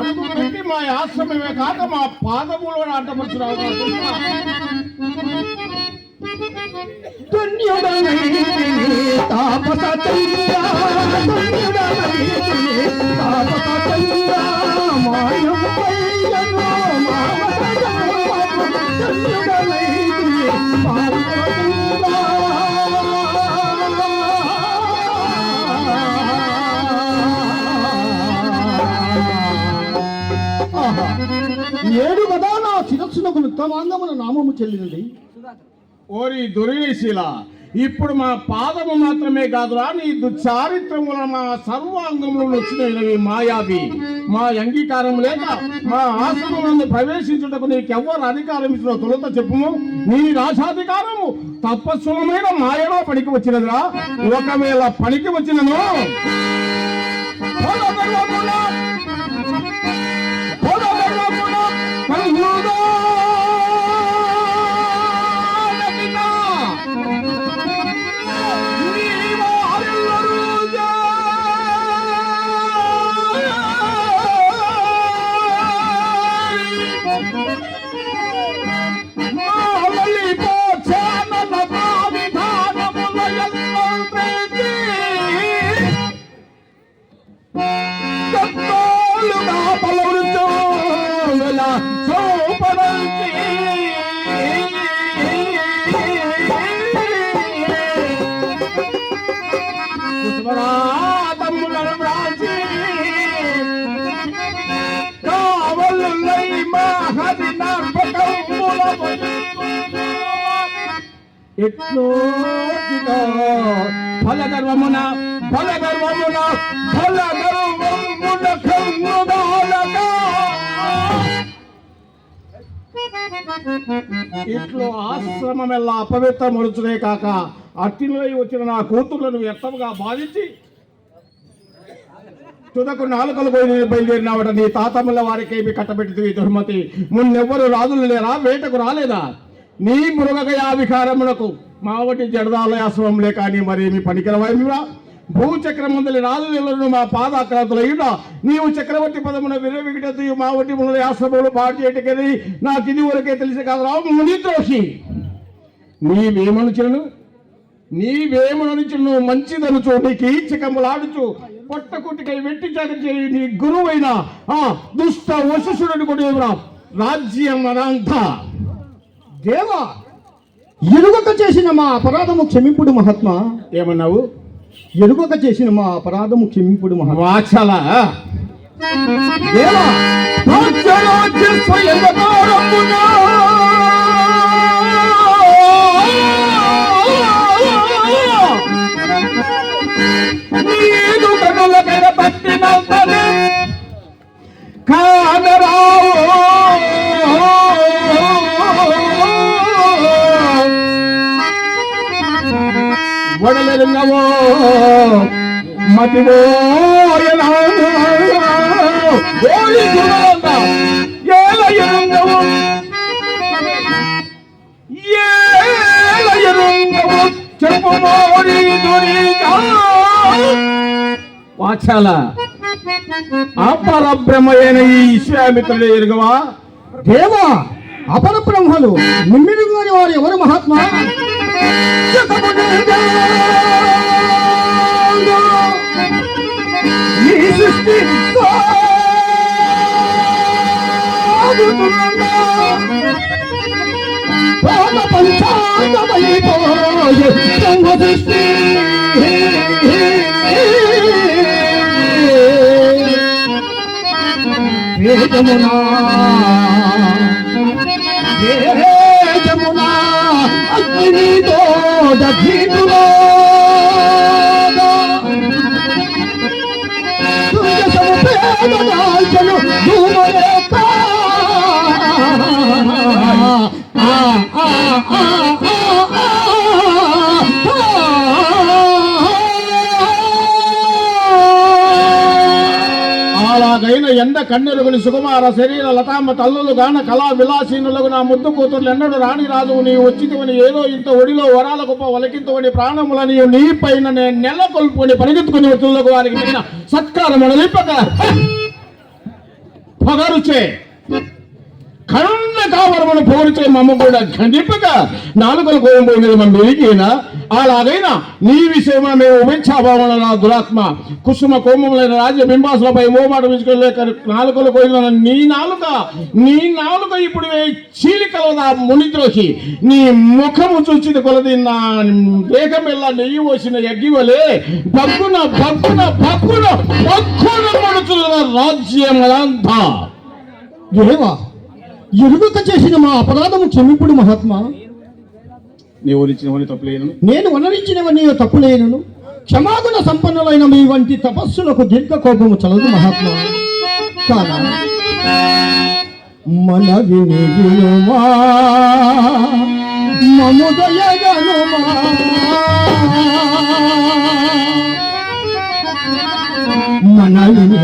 అడుగు పెట్టి మా ఆశ్రమమే కాక మా పాదములో అడ్డపరుచురావు ధన్యుడనైతిని తాపస ఏడు కదా నా శిరస్సునకు నృత్తమాంగమున నామము చెల్లినది? ఓరి దుర్వేశీల ఇప్పుడు మా పాదము మాత్రమే కాదురా నీ దుచారిత్రముల మా సర్వాంగములు వచ్చినవి మాయావి. మా అంగీకారం లేక మా ఆశ్రమంలో ప్రవేశించుటకు నీకెవ్వరు అధికారం ఇచ్చిన తొలుత చెప్పుము. నీ రాజాధికారము తపస్సులమైన మాయలో పనికి వచ్చినదిరా. ఒకవేళ పనికి వచ్చినను ما ఎట్లో ఫలగర్వమున ఫలగర్వమున ఫలగర్వమున కన్నుదాలగా ఇట్లు ఆశ్రమమెల్లా అపవిత్రమడుచునే కాక అట్టిలో వచ్చిన నా కూతుర్లను వ్యర్థముగా బాధించి తుదకు నాలుకలు పోయి బయలుదేరినావట. నీ వారికి వారికేమి కట్టబెట్టి దుర్మతి? మున్నెవ్వరు రాజులు లేరా? వేటకు రాలేదా? నీ మృగగయా వికారములకు మావటి జడదాలయాశ్రమంలే కానీ మరేమి పనికిరవైమిరా భూచక్రమందలి రాజులను మా పాదాక్రాంతులయ్యుట. నీవు చక్రవర్తి పదమున విరవిగిటతు మావటి మునుల ఆశ్రమంలో పాటు చేయటకని నాకు ఇది వరకే తెలిసి కాదు రావు ముని ద్రోషి నీవేమనుచును నీవేమనుచును మంచిదనుచు నీకు ఈచకములాడుచు పొట్ట కుట్టికై వెట్టి జాగం చేయి నీ గురువైన ఆ దుష్ట వశిష్ఠుడని కూడా రాజ్యం అనంతా దేవా ఎరుగక చేసిన మా అపరాధము క్షమింపుడు మహాత్మా. ఏమన్నావు? ఎరుగక చేసిన మా అపరాధము క్షమింపుడు మహాత్మా. వాచల. దేవా రాజ్యరాజ్య మోరి దురిగా వాచాల అపర బ్రహ్మయైన ఈ విశ్వామిత్రుడు ఎరుగవా? దేవా అపర బ్రహ్మలు నిమ్మిడిగాని వారు ఎవరు మహాత్మా? ఈ da zidula da Tunca sa mu peda da ఎండ కన్నెరుగుని సుకుమార శరీర లతామ తల్లులు గాన కళా విలాసీనులకు నా ముద్దు కూతుర్లు ఎన్నడు రాణి రాజు నీ వచ్చితివని ఏదో ఇంత ఒడిలో వరాల గొప్ప వలకింతవని నీవు నీ పైన నేను నెలకొల్పుని పరిగెత్తుకుని వచ్చులకు వారికి తగిన సత్కారములు నింపక పొగరుచే! కరుణ కావరమును మమ్మ కూడా ఖండింపక నాలుగుల కోయంపోయినది మన మెరిగినా అలాగైనా నీ విషయమా మేము ఉపేక్షాభావన నా దురాత్మ కుసుమ కోమములైన రాజ్య బింబాసులపై మోమాట విసుకలేక నాలుకలు కోయిన నీ నాలుక నీ నాలుక ఇప్పుడు చీలికలదా మునిద్రోషి నీ ముఖము చూచిన కొలది నా దేహమెల్లా నెయ్యి పోసిన ఎగ్గివలే బగ్గున బగ్గున బగ్గున బగ్గున మనుషుల రాజ్యం ఏవా ఎరుగక చేసిన మా అపరాధము క్షమిపుడు మహాత్మా. నీవు తప్పులేను నేను వనరించినవన్నీ తప్పులేను క్షమాగుణ సంపన్నులైన మీ వంటి తపస్సులకు దీర్ఘ కోపము చలదు మహాత్మా. కాదా మన విని మన విని